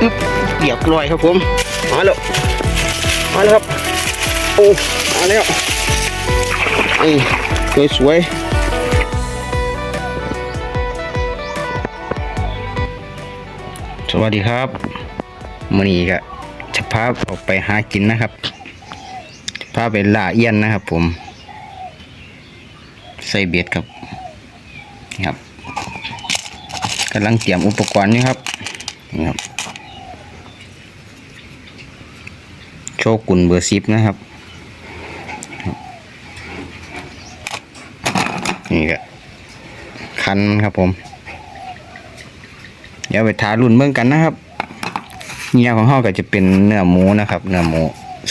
อึ๊บเหยียบลอยครับผมมาแล้วมาแล้วครับโอ้มาแล้วนี่สวยสวยๆสวัสดีครับมื่อนี้ก็จะพาออกไปหากินนะครับจะพาไปล่าเอี้ยนนะครับ ผม ใส่เบ็ดครับนี่ครับกำลังเตรียมอุปกรณ์นี่ครับนี่ครับ โชกุนเบอร์ซิปนะครับ นี่ก็คันครับผม เดี๋ยวไปทารุ่นเบิ่งกันนะครับเนื้อของเฮาก็จะเป็นเนื้อหมูนะครับ เนื้อหมู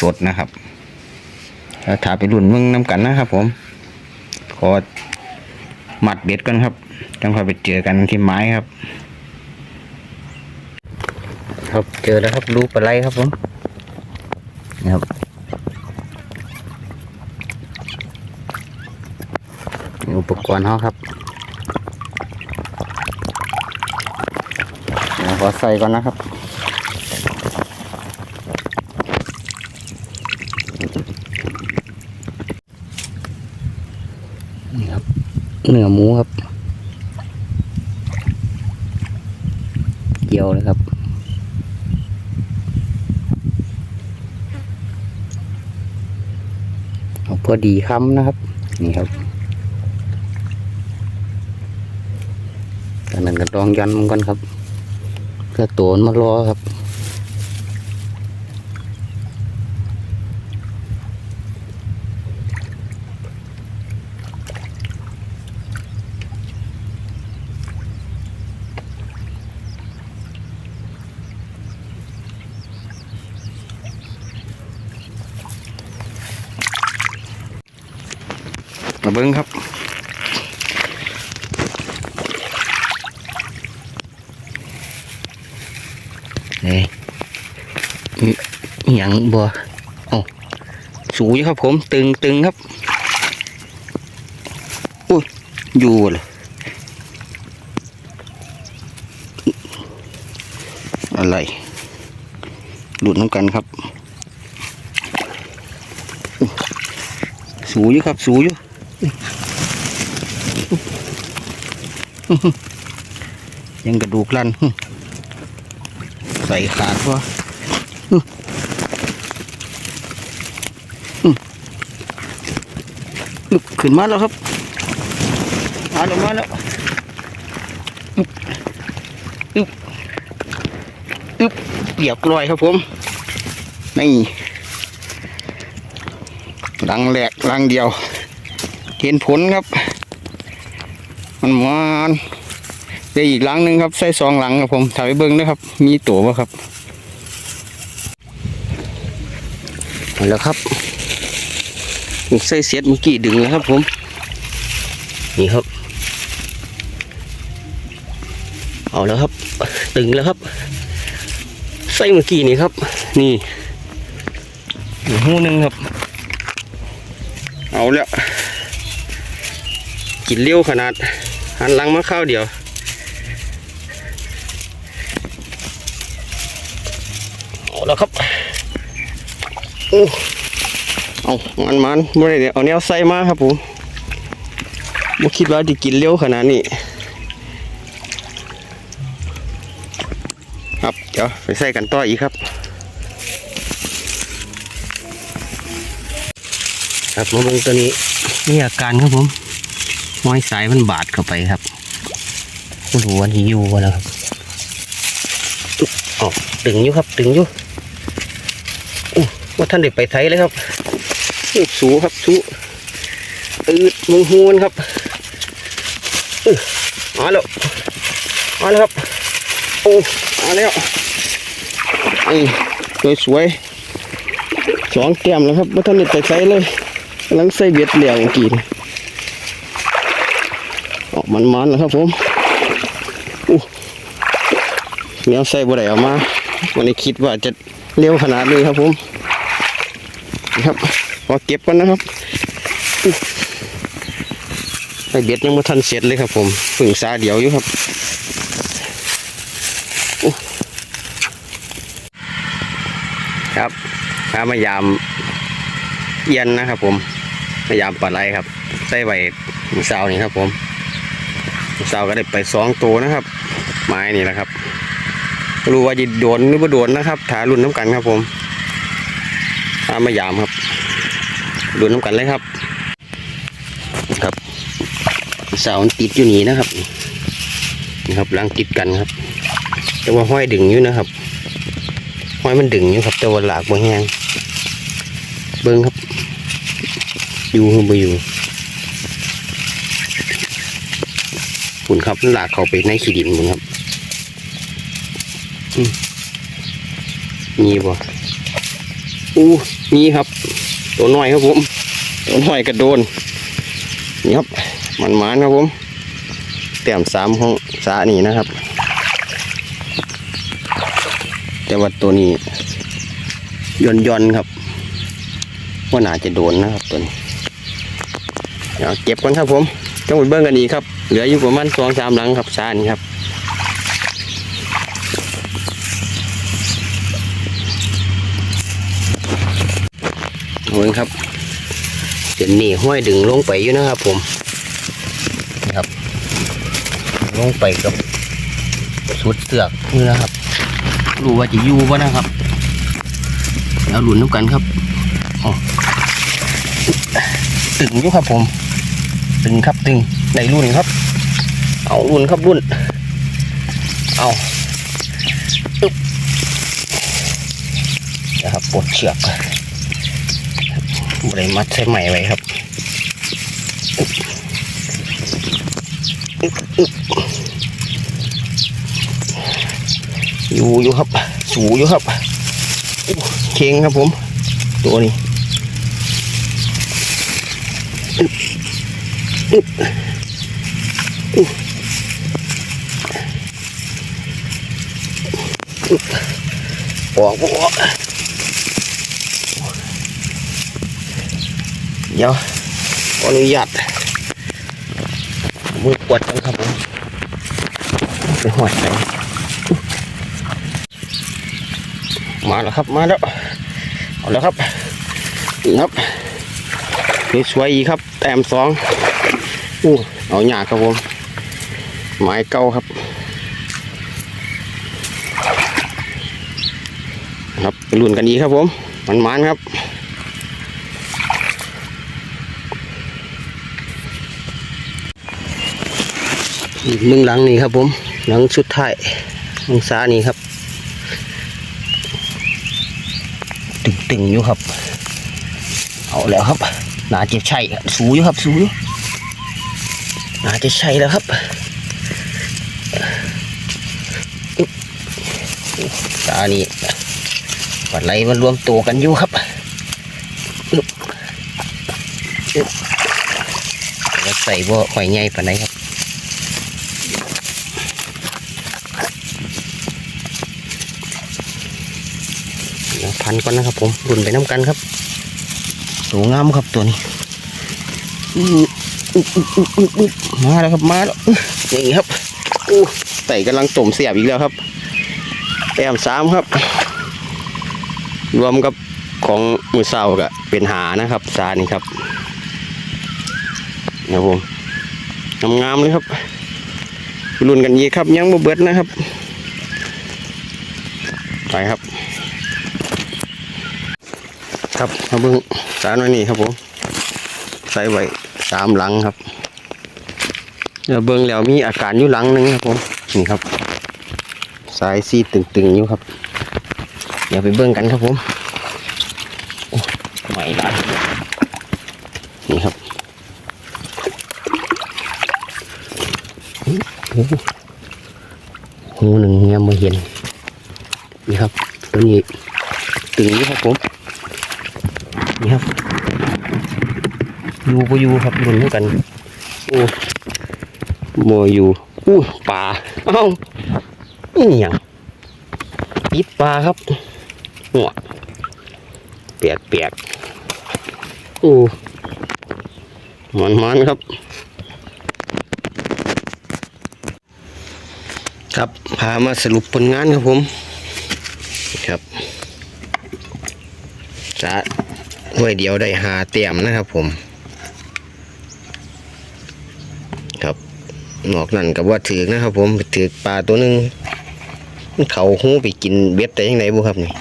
สดนะครับแล้วทาไปรุ่นเบิ่งน้ำกันนะครับ ผม ขอหมัดเบ็ดกันครับจังค่อยไปเจอกันที่ไม้ครับ ครับเจอแล้วครับรูปลาไหลครับผมนี่ครับนี่อุ ปกรณ์เขาครับขอใส่ก่อนนะครับนี่ครับเนื้อหมูครับ เกี่ยวเลยครับเอาพอดีคำนะครับ นี่ครับ ตอนนั้นก็ต้องยันมันกันครับเพื่อตัวมันมารอครับมาเบิ้งครับ นี่มี มีหยังบัวโอ้สูงอยู่ครับผมตึงตึงครับอุ้ยอยู่เลยอะไรหลุดน้ำกันครับ สูอยู่ครับ สูงอยู่ยังกระดูกลั่นใส่ขาดวะลุก ขึ้นมาแล้วครับมาล้วมาแล้วอึ๊บอึ๊บอึ๊บเหยียบลอยครับผม นี่ลังแหลกลังเดียว เห็นผลครับ มันมันได้อีกหลังหนึ่งครับ ใส่สองหลังครับผมถ่ายไปเบิ้งนะครับ มีตัวป่ะครับเอาแล้วครับ ใส่เสียดเมื่อกี้ดึงแล้วครับผม นี่ครับ เอาแล้วครับ ตึงแล้วครับใส่เมื่อกี้นี่ครับ นี่อีกหูหนึ่งครับ เอาแล้ว กินเลี้ยวขนาด หันลังมาข้าวเดียวเอาแล้วครับโอ้ เอามันมันไม่ได้เดี๋ยเอาแนวใส่มาครับผมไม่คิดว่าจะกินเร็วขนาดนี้ ครับ เดี๋ยวไปใส่กันต่ออีกครับ ครับมาบงตัวนี้มีอาการครับผมห้อยสายมันบาดเข้าไปครับไม่รู้ว่าที่อยู่วะนะครับอ๋อตึงอยู่ครับ ตึงอยู่อู้ว่าท่านเด็กไปไทยเลยครับ สูครับสูอืดมึงหูนครับอื้อมาแล้วมาแล้วครับโอ้มาแล้วนี่สวยสวยๆสองแก้มแล้วครับว่าท่านเด็กไปไทยเลยกำลังใส่เบ็ดเหลี่ยงกินออกมันมันๆแล้วครับผมอู้เนี้ยใส่บ่ได้เอามาวันนี้คิดว่าจะเร็วขนาดนี้ครับผม นี่ครับพอเก็บกันนะครับไอเบ็ดยังไม่ทันเสร็จเลยครับ ผมผึ่งซาเดียวอยู่ครับครับพามายามเอียนนะครับ ผมพยายามปลาไหลครับใส่ไว้มือเสานี่ครับ ผมมือเสาก็ได้ไปสองตัวนะครับ ไม้นี่แหละครับรู้ว่าจะโดนหรือไม่โดนนะครับถารุ่นน้ำกันครับ ผมพามายามครับ รุ่นน้ำกันเลยครับ ครับเสาติดอยู่นี่นะครับนี่ครับลังติดกันครับ แต่ว่าห้อยดึงอยู่นะครับ ห้อยมันดึงอยู่ครับ แต่ว่าหลากบ่แห้งเบิ้งครับ อยู่หรือบ่อยู่ฝุ่นครับมันหลากเข้าไปในขี้ดินบุญครับมมีบ่อู้มีครับ ตัวน้อยครับผมตัวน้อยกระโดนนี่ครับมันมานครับผมแต้มสามของสานี่นะครับ แต่ว่าตัวนี้ย่อนย่อนครับว่าน่าจะโดนนะครับตัวนี้เดี๋ยวเก็บกันครับผมจังหวัดเบิ้งกันอีกครับเหลืออยู่ประมาณสองสามหลังครับสานี่ครับ โอ้ยครับเดี๋ยวนี้ห้อยดึงลงไปอยู่นะครับ ผมนี่ครับ ลงไปกับสุดเสือกนี่นะครับรู้ว่าจะอยู่ป่นะครับแล้วหลุนน้ำกันครับตึงอยู่ครับผม ตึงครับตึงในรุ่นครับ เอารุ่นครับรุ่น เอาอึ๊บนะครับปลดเชือก บริมัดใส่ใหม่ไว้ครับอยู่อยู่ครับ สูอยู่ครับเข่งครับผม ตัวนี้อึ๊บอึ๊บอู้อึ๊บออกออก เดี๋ยวขออนุญาตมือปวดจังครับผมไปหอดไปมาแล้วครับมาแล้วเอาแล้วครับครับนี่สวยอีกครับ แต้มสองอู้เอาหยาครับผมไม้เก่าครับครับไปลุ้นกันอีกครับผมมันมันครับ อีกหนึ่งหลังนี่ครับผม หลังชุดท้ายองศานี่ครับ ตึงๆอยู่ครับ เอาแล้วครับน่าจะใช่สูอยู่ครับ สูอยู่น่าจะใช่แล้วครับตานี่ปัดไหลมันรวมตัวกันอยู่ครับใส่บ่ข่อยใหญ่ปานไหนครับ เดี๋ยว พันก่อนนะครับ ผมรุ่นไปน้ำกันครับสูงงามครับตัวนี้มาแล้วครับมาแล้วนี่ครับอู้ไต่กำลังต้มเสียบอีกแล้วครับแต้มสามครับ รวมกับของมือเศร้าก็เป็นหานะครับซานี่ครับนะครับผมงามๆเลยครับรุ่นกันยีครับยังบ่เบิดนะครับ ไปครับ ครับมาเบิ้งสารไว้นี่ครับผมใส่ไว้สามหลังครับเดี๋ยวเบิ้งแล้วมีอาการอยู่หลังหนึงครับผมนี่ครับ สายซีตึงๆอยู่ครับ เดี๋ยวไปเบิ้งกันครับผมโอ้ไม่ได้นี่ครับหูหนึ่งยังไม่เห็นนี่ครับตัวนี้ตึงอยู่ครับผม นี่ครับอยู่ปอยู่ครับรุนเท่ากันโอ้โมอยู่อู้ปลาเอ้านี่อย่างปิดปลาครับหัวเปียกเปียกโอ้มันมันครับ ครับพามาสรุปผลงานครับผมครับจะ ห้วยเดียวได้หาเตียมนะครับผม ครับนอกนั้นกับว่าถือนะครับ ผมถือปลาตัวหนึ่งเขาหูไปกินเบ็ดแต่ยังไงบุครับนี่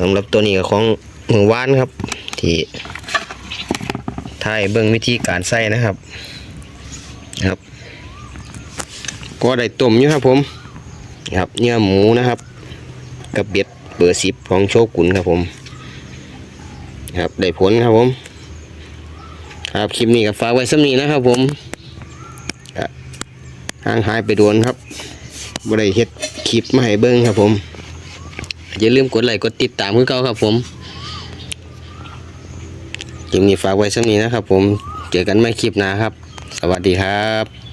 สำหรับตัวนี้ก็ของมือวานครับ ที่ถ่ายเบื้องวิธีการใส่นะครับ ครับก็ได้ต้มอยู่ครับ ผมครับเนื้อหมูนะครับ กับเบ็ดเบอร์สิบของโชกุนครับผม ครับได้ผลครับผม ครับคลิปนี้ก็ฝากไว้สำนี้นะครับ ผมห่างหายไปโดนครับบ่ได้เฮ็ดคลิปมาให้เบิ่งครับ ผมอย่าลืมกดไลค์กดติดตามคือเก่าครับ ผมคลิปนี้ฝากไว้สำนี้นะครับ ผมเจอกันใหม่คลิปหน้าครับ สวัสดีครับ